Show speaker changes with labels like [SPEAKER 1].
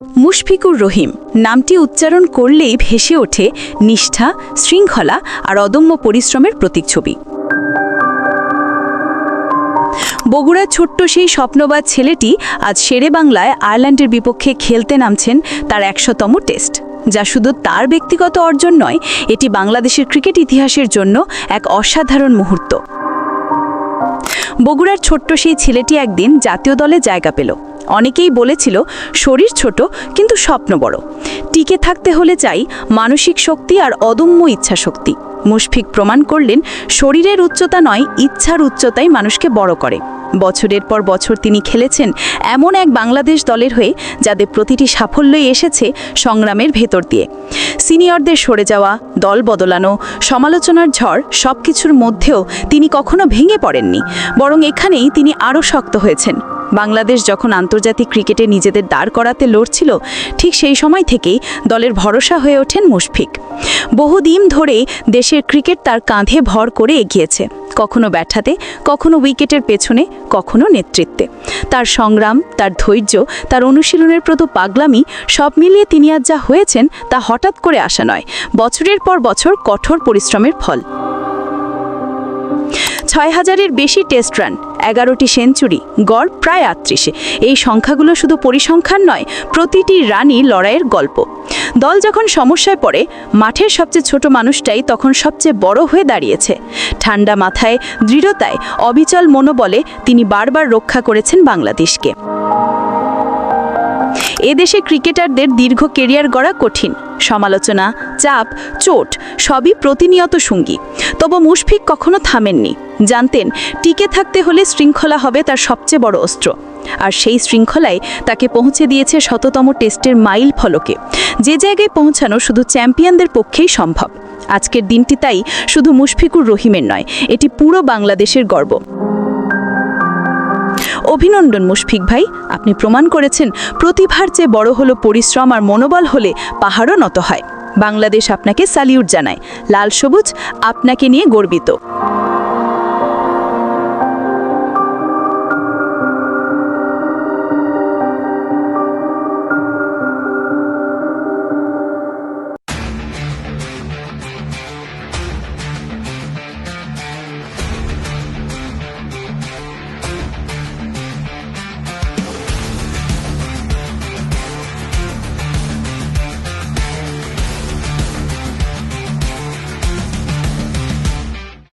[SPEAKER 1] মুশফিকুর রহিম নামটি উচ্চারণ করলেই ভেসে ওঠে নিষ্ঠা, শৃঙ্খলা আর অদম্য পরিশ্রমের প্রতীকছবি বগুড়ার ছোট্ট সেই স্বপ্নবাদ ছেলেটি আজ শেরে বাংলায় আয়ারল্যান্ডের বিপক্ষে খেলতে নামছেন তার একশোতম টেস্ট, যা শুধু তার ব্যক্তিগত অর্জন নয়, এটি বাংলাদেশের ক্রিকেট ইতিহাসের জন্য এক অসাধারণ মুহূর্ত। বগুড়ার ছোট্ট সেই ছেলেটি একদিন জাতীয় দলে জায়গা পেল। অনেকেই বলেছিল, শরীর ছোট, কিন্তু স্বপ্ন বড়। টিকে থাকতে হলে চাই মানসিক শক্তি আর অদম্য ইচ্ছা শক্তি মুশফিক প্রমাণ করলেন, শরীরের উচ্চতা নয়, ইচ্ছার উচ্চতাই মানুষকে বড় করে। বছরের পর বছর তিনি খেলেছেন এমন এক বাংলাদেশ দলের হয়ে যাদের প্রতিটি সাফল্যই এসেছে সংগ্রামের ভেতর দিয়ে। সিনিয়রদের সরে যাওয়া, দল বদলানো, সমালোচনার ঝড় সব কিছুর মধ্যেও তিনি কখনো ভেঙে পড়েননি। বরং এখানেই তিনি আরও শক্ত হয়েছেন। বাংলাদেশ যখন আন্তর্জাতিক ক্রিকেটে নিজেদের দাঁড় করাতে লড়ছিল, ঠিক সেই সময় থেকেই দলের ভরসা হয়ে ওঠেন মুশফিক। বহুদিন ধরে দেশের ক্রিকেট তার কাঁধে ভর করে এগিয়েছে, কখনো ব্যাঠাতে কখনো উইকেটের পেছনে, কখনো নেতৃত্বে। তার সংগ্রাম, তার ধৈর্য, তার অনুশীলনের প্রতি পাগলামি, সব মিলিয়ে তিনি আজ যা হয়েছেন তা হঠাৎ করে আসা নয়, বছরের পর বছর কঠোর পরিশ্রমের ফল। ছয় হাজারের বেশি টেস্ট রান, এগারোটি সেঞ্চুরি, গড় প্রায় আটত্রিশে। এই সংখ্যাগুলো শুধু পরিসংখ্যান নয়, প্রতিটি রানই লড়াইয়ের গল্প। দল যখন সমস্যায় পড়ে, মাঠের সবচেয়ে ছোট মানুষটাই তখন সবচেয়ে বড় হয়ে দাঁড়িয়েছে। ঠান্ডা মাথায়, দৃঢ়তায়, অবিচল মনোবলে তিনি বারবার রক্ষা করেছেন বাংলাদেশকে। এদেশে ক্রিকেটারদের দীর্ঘ কেরিয়ার গড়া কঠিন। সমালোচনা, চাপ, চোট সবই প্রতিনিয়ত সঙ্গী। তবু মুশফিক কখনো থামেননি। জানতেন, টিকে থাকতে হলে শৃঙ্খলা হবে তার সবচেয়ে বড় অস্ত্র। আর সেই শৃঙ্খলায় তাকে পৌঁছে দিয়েছে শততম টেস্টের মাইল ফলকে। যে জায়গায় পৌঁছানো শুধু চ্যাম্পিয়নদের পক্ষেই সম্ভব। আজকের দিনটি তাই শুধু মুশফিকুর রহিমের নয়, এটি পুরো বাংলাদেশের গর্ব। অভিনন্দন মুশফিক ভাই, আপনি প্রমাণ করেছেন প্রতিভার চেয়ে বড় হলো পরিশ্রম আর মনোবল হলে পাহাড়ও নত হয়। বাংলাদেশ আপনাকে স্যালিউট জানায়। লাল সবুজ আপনাকে নিয়ে গর্বিত।